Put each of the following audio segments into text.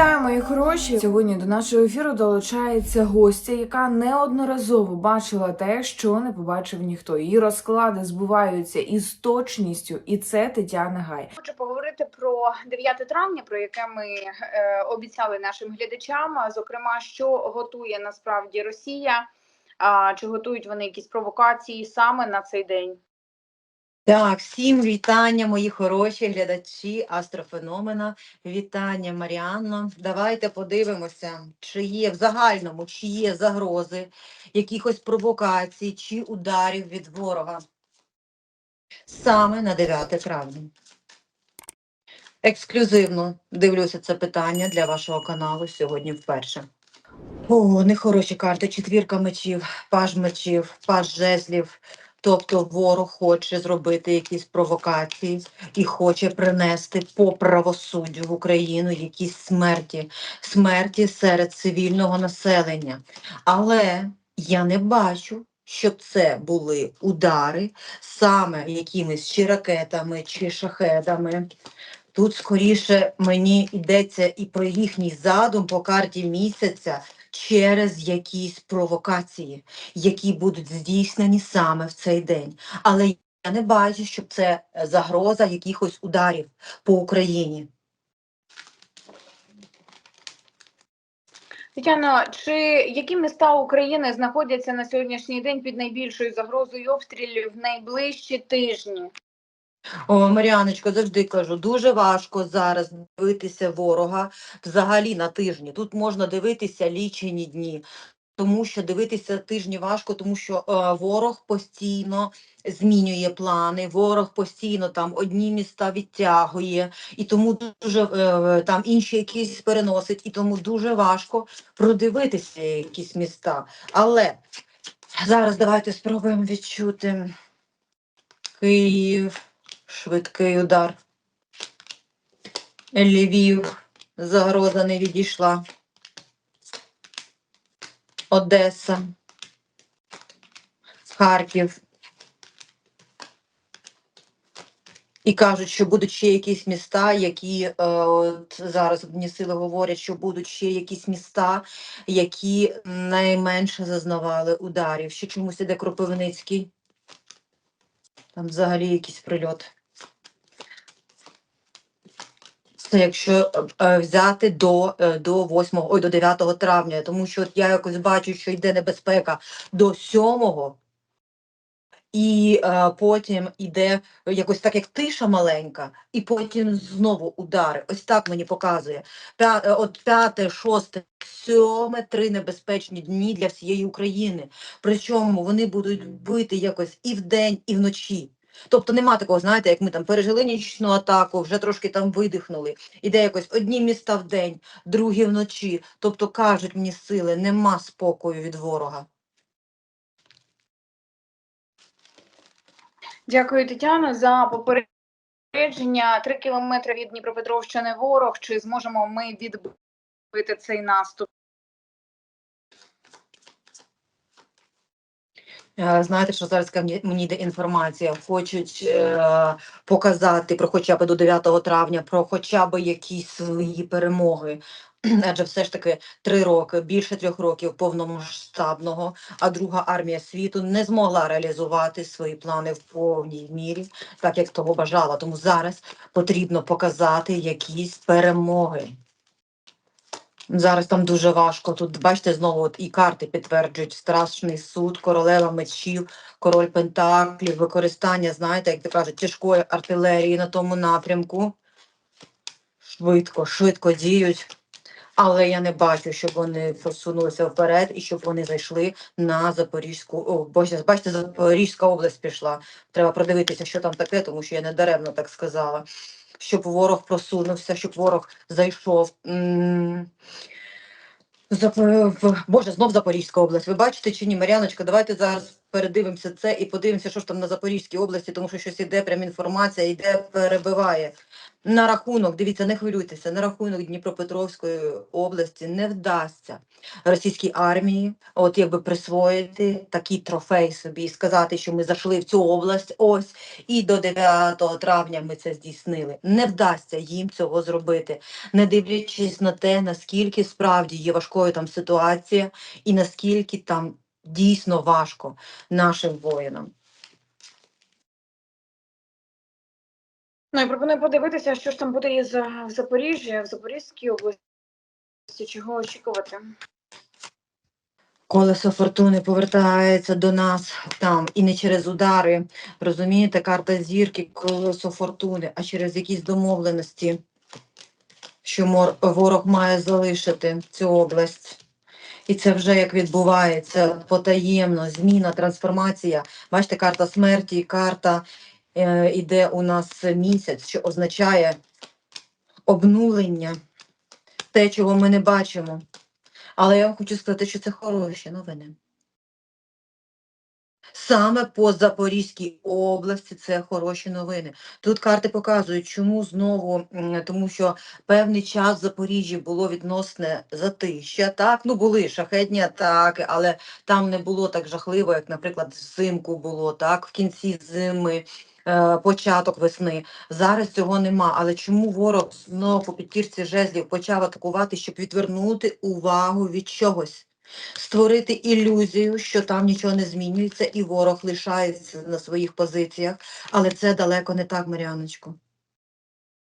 Вітаю, мої хороші! Сьогодні до нашого ефіру долучається гостя, яка неодноразово бачила те, що не побачив ніхто. Її розклади збуваються із точністю, і це Тетяна Гай. Хочу поговорити про 9 травня, про яке ми е, обіцяли нашим глядачам. Зокрема, що готує насправді Росія, а чи готують вони якісь провокації саме на цей день? Так, всім вітання, мої хороші глядачі астрофеномена. Вітання, Маріанно. Давайте подивимося, чи є в загальному, чи є загрози якихось провокацій чи ударів від ворога саме на 9 травня. Ексклюзивно дивлюся це питання для вашого каналу сьогодні вперше. О, нехороші карти. Четвірка мечів, паж мечів, паж жезлів. Тобто ворог хоче зробити якісь провокації і хоче принести по правосуддю в Україну якісь смерті, смерті серед цивільного населення. Але я не бачу, щоб це були удари саме якимись чи ракетами, чи шахедами. Тут скоріше мені йдеться і про їхній задум по карті місяця через якісь провокації, які будуть здійснені саме в цей день. Але я не бачу, щоб це е, загроза якихось ударів по Україні. Тетяно, чи які міста України знаходяться на сьогоднішній день під найбільшою загрозою обстрілів в найближчі тижні? О, Маріаночко, завжди кажу, дуже важко зараз дивитися ворога взагалі на тижні. Тут можна дивитися лічені дні. Тому що дивитися тижні важко, тому що е, ворог постійно змінює плани, ворог постійно там одні міста відтягує, і тому дуже е, там інші якісь переносить, і тому дуже важко продивитися якісь міста. Але зараз давайте спробуємо відчути Київ, швидкий удар. Львів, загроза не відійшла. Одеса, Харків. І кажуть, що будуть ще якісь міста, які е, от зараз одні сили говорять, що будуть ще якісь міста, які найменше зазнавали ударів. Ще чомусь іде Кропивницький. Там взагалі якийсь прильот. Це якщо е, взяти до, е, до 8, ой, до 9 травня, тому що я якось бачу, що йде небезпека до 7, і е, потім йде якось так, як тиша маленька, і потім знову удари. Ось так мені показує. Пя, е, от 5, 6, 7, три небезпечні дні для всієї України. Причому вони будуть бити якось і вдень, і вночі. Тобто нема такого, знаєте, як ми там пережили нічну атаку, вже трошки там видихнули. Іде якось одні міста в день, другі вночі. Тобто кажуть мені сили, нема спокою від ворога. Дякую, Тетяно, за попередження. Три кілометри від Дніпропетровщини ворог. Чи зможемо ми відбити цей наступ? Знаєте, що зараз мені йде інформація. Хочуть е, показати про хоча б до 9 травня, про хоча б якісь свої перемоги. Адже все ж таки три роки, більше трьох років повномасштабного, а друга армія світу не змогла реалізувати свої плани в повній мірі, так як того бажала. Тому зараз потрібно показати якісь перемоги. Зараз там дуже важко. Тут, бачите, знову от і карти підтверджують страшний суд, королева мечів, король пентаклів, використання, знаєте, як то кажуть, тяжкої артилерії на тому напрямку. Швидко, швидко діють. Але я не бачу, щоб вони просунулися вперед і щоб вони зайшли на Запорізьку. О, бачите, Запорізька область пішла. Треба продивитися, що там таке, тому що я не даремно так сказала. Щоб ворог просунувся, щоб ворог зайшов. Боже, знов Запорізька область. Ви бачите чи ні, Мар'яночка? Давайте зараз передивимося це і подивимося, що ж там на Запорізькій області, тому що щось іде, прям інформація йде, перебиває. На рахунок, дивіться, не хвилюйтеся, на рахунок Дніпропетровської області не вдасться російській армії, от якби присвоїти такий трофей собі сказати, що ми зайшли в цю область, ось і до 9 травня ми це здійснили. Не вдасться їм цього зробити, не дивлячись на те, наскільки справді є важкою там ситуація, і наскільки там дійсно важко нашим воїнам. Ну і пропоную подивитися, що ж там буде із е, в Запоріжжі, в Запорізькій області. Чого очікувати? Колесо фортуни повертається до нас там і не через удари. Розумієте, карта зірки, колесо фортуни, а через якісь домовленості, що ворог має залишити цю область. І це вже як відбувається потаємно, зміна, трансформація. Бачите, карта смерті, карта іде у нас місяць, що означає обнулення, те, чого ми не бачимо. Але я вам хочу сказати, що це хороші новини. Саме по Запорізькій області це хороші новини. Тут карти показують, чому знову, тому що певний час в Запоріжжі було відносне затища. Так, ну були шахетні атаки, але там не було так жахливо, як, наприклад, взимку було, так, в кінці зими. е, Початок весни зараз цього нема. Але чому ворог знову по підтірці жезлів почав атакувати, щоб відвернути увагу від чогось? Створити ілюзію, що там нічого не змінюється, і ворог лишається на своїх позиціях. Але це далеко не так, Маріаночко.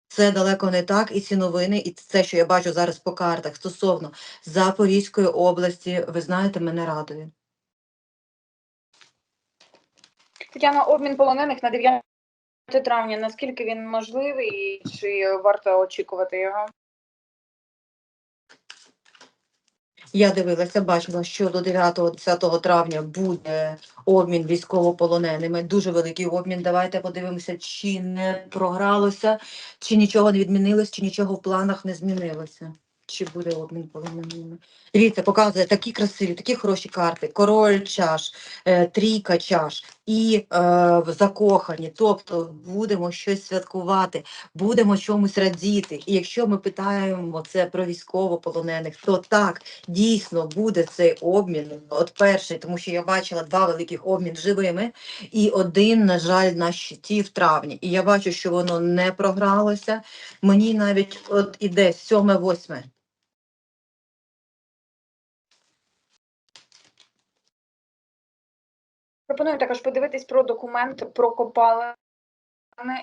Це далеко не так, і ці новини, і це, що я бачу зараз по картах стосовно Запорізької області, ви знаєте, мене радує. Тетяна, обмін полонених на 9 травня. Наскільки він можливий і чи варто очікувати його? Я дивилася, бачила, що до 9-10 травня буде обмін військовополоненими. Дуже великий обмін. Давайте подивимося, чи не програлося, чи нічого не відмінилось, чи нічого в планах не змінилося. Чи буде обмін полоненими? Дивіться, показує такі красиві, такі хороші карти. Король чаш, е, трійка чаш і е, закохані. Тобто будемо щось святкувати, будемо чомусь радіти. І якщо ми питаємо це про військовополонених, то так, дійсно буде цей обмін. От перший, тому що я бачила два великих обмін живими, і один, на жаль, на щиті в травні. І я бачу, що воно не програлося. Мені навіть от іде сьоме-восьме. Пропоную також подивитись про документ про копалини,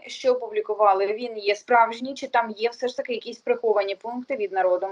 що опублікували. Він є справжній, чи там є все ж таки якісь приховані пункти від народу?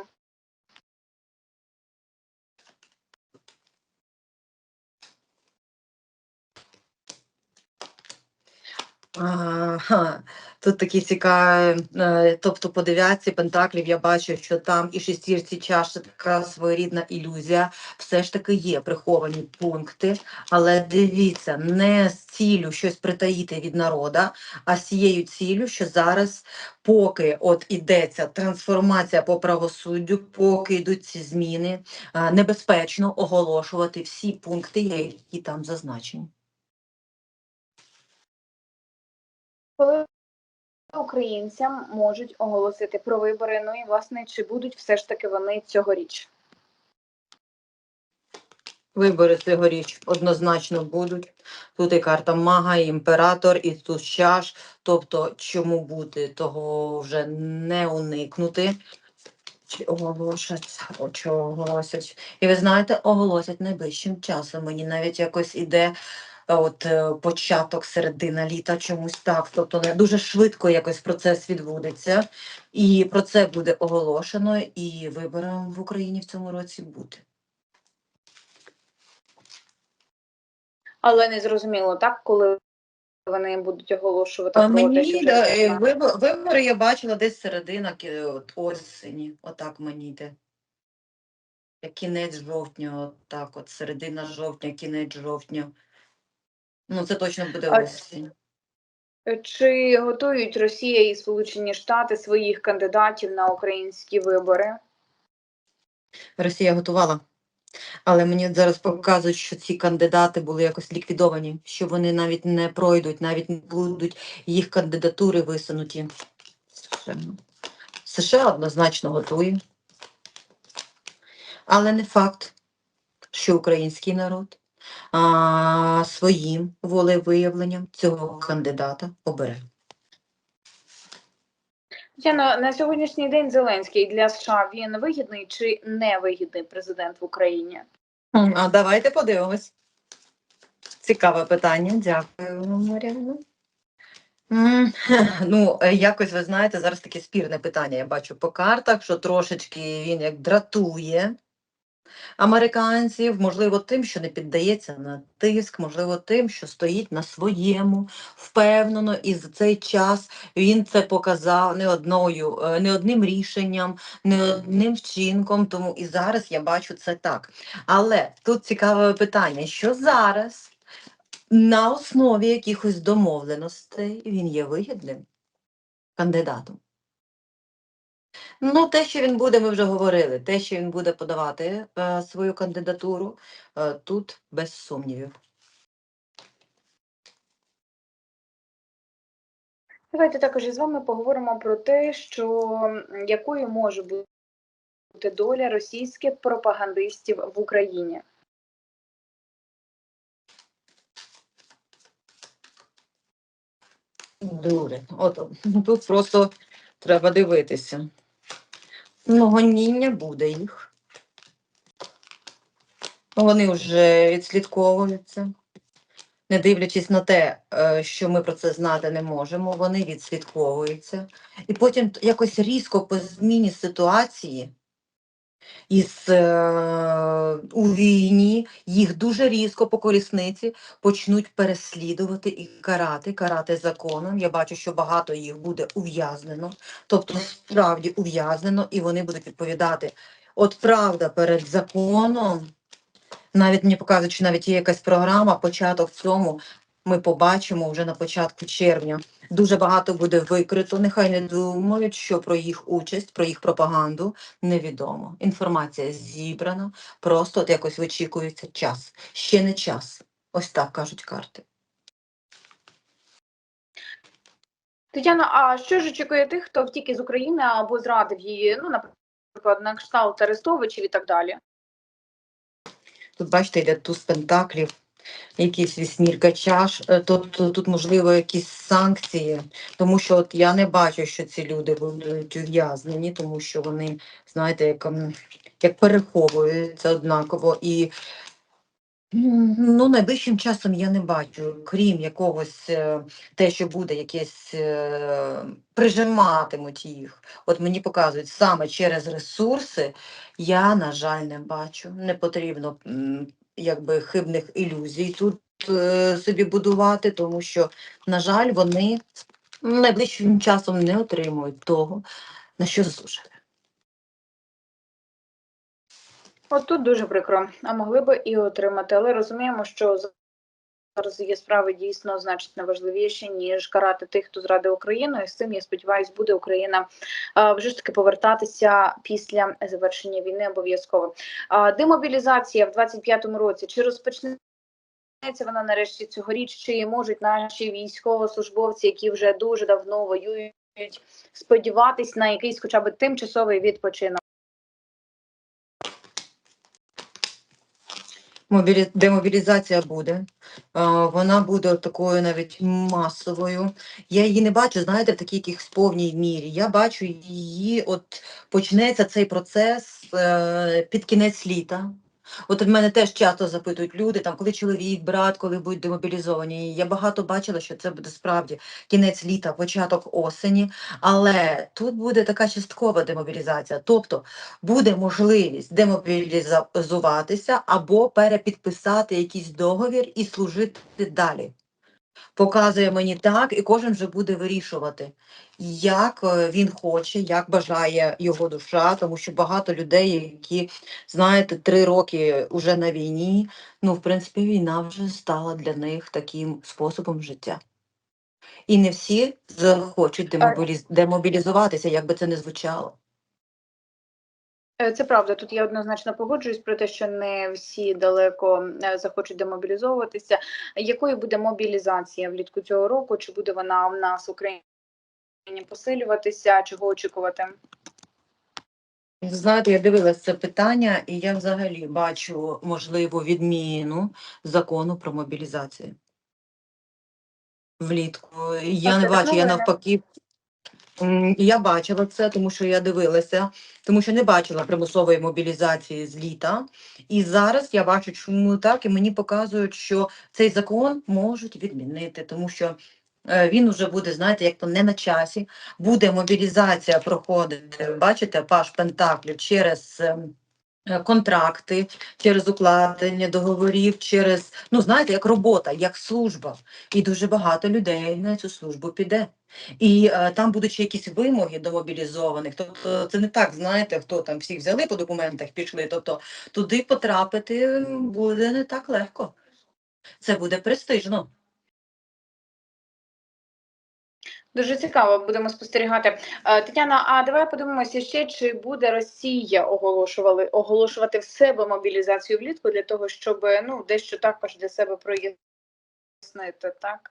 Тут такі цікаві, е, тобто по дев'ятці пентаклів я бачу, що там і шестірці чаш це така своєрідна ілюзія. Все ж таки є приховані пункти, але дивіться, не з ціллю щось притаїти від народа, а з цією ціллю, що зараз, поки от ідеться трансформація по правосуддю, поки йдуть ці зміни, е, небезпечно оголошувати всі пункти, які там зазначені. Коли українцям можуть оголосити про вибори, ну і власне чи будуть все ж таки вони цьогоріч? Вибори цьогоріч однозначно будуть. Тут і карта мага, і імператор, і тут чаш. Тобто, чому бути, того вже не уникнути. Чи оголошать, чи оголосять. І ви знаєте, оголосять найближчим часом. Мені навіть якось іде от е, початок середина літа чомусь так. Тобто не дуже швидко якось процес відбудеться. І про це буде оголошено, і виборам в Україні в цьому році бути. Але не зрозуміло, так, коли вони будуть оголошувати А про те, що мені вже да, е, вибори я бачила десь середина от осені, отак мені йде. Кінець жовтня, отак, от середина жовтня, кінець жовтня. Ну, це точно буде осінь. Чи готують Росія і Сполучені Штати своїх кандидатів на українські вибори? Росія готувала. Але мені зараз показують, що ці кандидати були якось ліквідовані, що вони навіть не пройдуть, навіть не будуть їх кандидатури висунуті. США. США однозначно готує. Але не факт, що український народ а, своїм волевиявленням цього кандидата обере. Тетяно, на сьогоднішній день Зеленський для США він вигідний чи невигідний президент в Україні? А давайте подивимось. Цікаве питання. Дякую, Мар'яна. Ну, якось ви знаєте, зараз таке спірне питання. Я бачу по картах, що трошечки він як дратує американців, можливо, тим, що не піддається на тиск, можливо, тим, що стоїть на своєму, впевнено, і за цей час він це показав не одною, е, не одним рішенням, не одним вчинком. Тому і зараз я бачу це так. Але тут цікаве питання, що зараз на основі якихось домовленостей він є вигідним кандидатом. Ну, те, що він буде, ми вже говорили. Те, що він буде подавати е, свою кандидатуру, е, тут без сумнівів. Давайте також із вами поговоримо про те, що якою може бути доля російських пропагандистів в Україні. Дуже. От тут просто треба дивитися. Ну, гоніння буде їх. Вони вже відслідковуються. Не дивлячись на те, е, що ми про це знати не можемо, вони відслідковуються. І потім якось різко по зміні ситуації із е, у війні їх дуже різко по колісниці почнуть переслідувати і карати, карати законом. Я бачу, що багато їх буде ув'язнено, тобто справді ув'язнено, і вони будуть відповідати. От правда перед законом. Навіть мені показують, що навіть є якась програма, початок в цьому ми побачимо вже на початку червня. Дуже багато буде викрито. Нехай не думають, що про їх участь, про їх пропаганду невідомо. Інформація зібрана, просто от якось вичікується час. Ще не час. Ось так кажуть карти. Тетяна, а що ж очікує тих, хто втік із України або зрадив її, ну, наприклад, на кшталт Арестовичів і так далі? Тут, бачите, йде туз пентаклів, якийсь вісьмірка чаш. Е, Тут, тут, можливо, якісь санкції, тому що от я не бачу, що ці люди будуть ув'язнені, тому що вони, знаєте, як, як переховуються однаково. І ну, найближчим часом я не бачу, крім якогось е, те, що буде якесь е, прижиматимуть їх. От мені показують саме через ресурси, я, на жаль, не бачу. Не потрібно якби хибних ілюзій тут е, собі будувати, тому що, на жаль, вони найближчим часом не отримують того, на що заслужили. От тут дуже прикро, а могли би і отримати, але розуміємо, що зараз є справи дійсно значно важливіші, ніж карати тих, хто зрадив Україну. І з цим я сподіваюся, буде Україна вже ж таки повертатися після завершення війни обов'язково. А, Демобілізація в 25-му році чи розпочнеться вона нарешті цьогоріч, чи можуть наші військовослужбовці, які вже дуже давно воюють, сподіватись на якийсь хоча б тимчасовий відпочинок? Демобілізація буде. Вона буде такою навіть масовою. Я її не бачу, знаєте, в такій якихось повній мірі. Я бачу її, от почнеться цей процес е, під кінець літа. От мене теж часто запитують люди, там, коли чоловік, брат, коли будуть демобілізовані. Я багато бачила, що це буде справді кінець літа, початок осені. Але тут буде така часткова демобілізація. Тобто буде можливість демобілізуватися або перепідписати якийсь договір і служити далі. Показує мені так, і кожен вже буде вирішувати, як е, він хоче, як бажає його душа, тому що багато людей, які, знаєте, три роки вже на війні, ну, в принципі, війна вже стала для них таким способом життя. І не всі захочуть демобіліз... демобілізуватися, як би це не звучало. Е, Це правда. Тут я однозначно погоджуюсь про те, що не всі далеко е, захочуть демобілізовуватися. Якою буде мобілізація влітку цього року? Чи буде вона в нас в Україні посилюватися? Чого очікувати? Знаєте, я дивилася це питання, і я взагалі бачу можливу відміну закону про мобілізацію. Влітку. Я не Тобто бачу, я навпаки. Я бачила це, тому що я дивилася, тому що не бачила примусової мобілізації з літа. І зараз я бачу, чому так, і мені показують, що цей закон можуть відмінити, тому що е, він вже буде, знаєте, як то не на часі. Буде мобілізація проходити, бачите, паш Пентаклів через. Е, Контракти через укладення договорів, через ну знаєте, як робота, як служба, і дуже багато людей на цю службу піде. І е, там будуть ще якісь вимоги до мобілізованих. Тобто це не так, знаєте, хто там всіх взяли по документах, пішли. Тобто туди потрапити буде не так легко. Це буде престижно. Дуже цікаво, будемо спостерігати. Е, Тетяна, а давай подивимося ще, чи буде Росія оголошували оголошувати в себе мобілізацію влітку для того, щоб ну дещо також для себе прояснити, так?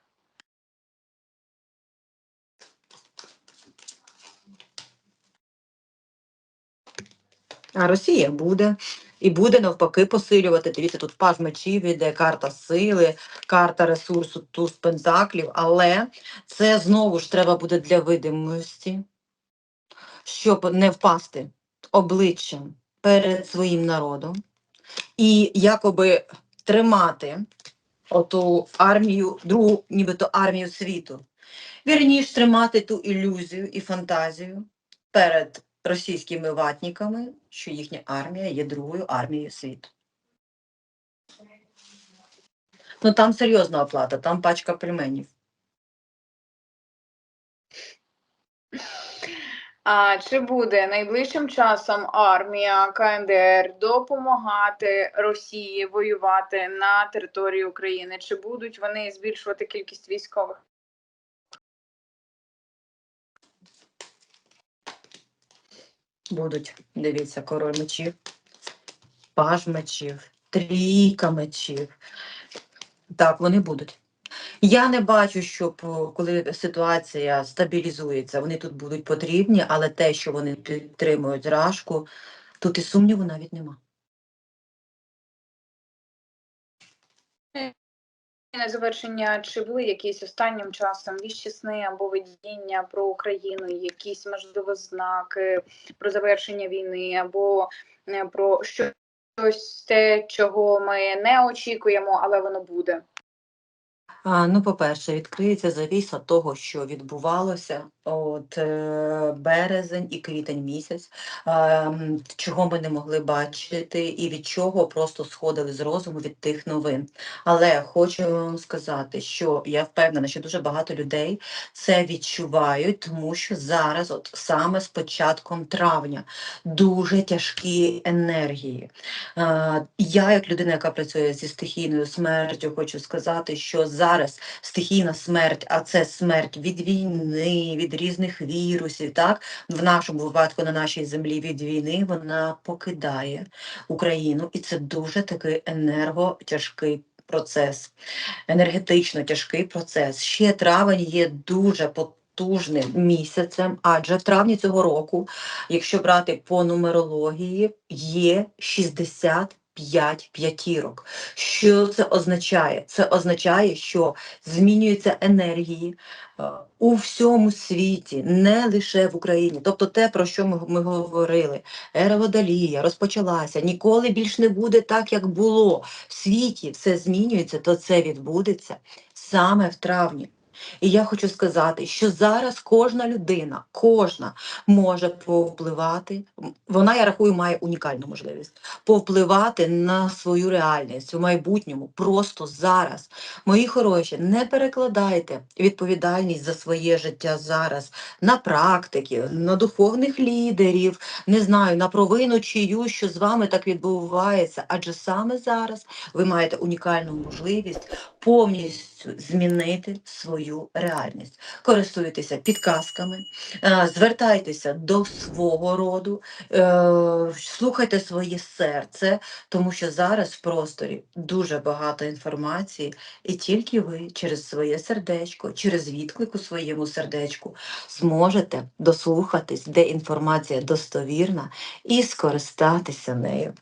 А Росія буде. І буде навпаки посилювати. Дивіться, тут паж мечів іде, карта сили, карта ресурсу, туз пентаклів, але це знову ж треба буде для видимості, щоб не впасти обличчям перед своїм народом і якоби тримати оту армію, другу нібито армію світу. Вірніш тримати ту ілюзію і фантазію перед російськими ватниками, що їхня армія є другою армією світу. Ну там серйозна оплата, там пачка пельменів. А чи буде найближчим часом армія КНДР допомагати Росії воювати на території України? Чи будуть вони збільшувати кількість військових? Будуть, дивіться, король мечів, паж мечів, трійка мечів. Так, вони будуть. Я не бачу, щоб коли ситуація стабілізується, вони тут будуть потрібні, але те, що вони підтримують рашку, тут і сумніву навіть нема. На завершення, чи були якісь останнім часом віщі сни або видіння про Україну, якісь можливо знаки про завершення війни, або е, про щось те, чого ми не очікуємо, але воно буде. Ну, по-перше, відкриється завіса того, що відбувалося от е, березень і квітень місяць, чого ми не могли бачити, і від чого просто сходили з розуму від тих новин. Але хочу вам сказати, що я впевнена, що дуже багато людей це відчувають, тому що зараз, от саме з початком травня, дуже тяжкі енергії. Я, як людина, яка працює зі стихійною смертю, хочу сказати, що зараз стихійна смерть, а це смерть від війни, від різних вірусів, так в нашому випадку на нашій землі від війни вона покидає Україну, і це дуже такий енерготяжкий процес, енергетично тяжкий процес. Ще травень є дуже потужним місяцем, адже в травні цього року якщо брати по нумерології, є 65 п'ятірок. Що це означає? Це означає, що змінюються енергії е, у всьому світі, не лише в Україні. Тобто те, про що ми, ми говорили, ера Водолія розпочалася, ніколи більш не буде так, як було. В світі все змінюється, то це відбудеться саме в травні. І я хочу сказати, що зараз кожна людина, кожна може повпливати. Вона, я рахую, має унікальну можливість повпливати на свою реальність у майбутньому просто зараз. Мої хороші, не перекладайте відповідальність за своє життя зараз на практики, на духовних лідерів, не знаю, на провину чию, що з вами так відбувається. Адже саме зараз ви маєте унікальну можливість повністю змінити свою реальність. Користуйтеся підказками, е, звертайтеся до свого роду, е, слухайте своє серце, тому що зараз в просторі дуже багато інформації, і тільки ви через своє сердечко, через відклик у своєму сердечку зможете дослухатись, де інформація достовірна, і скористатися нею.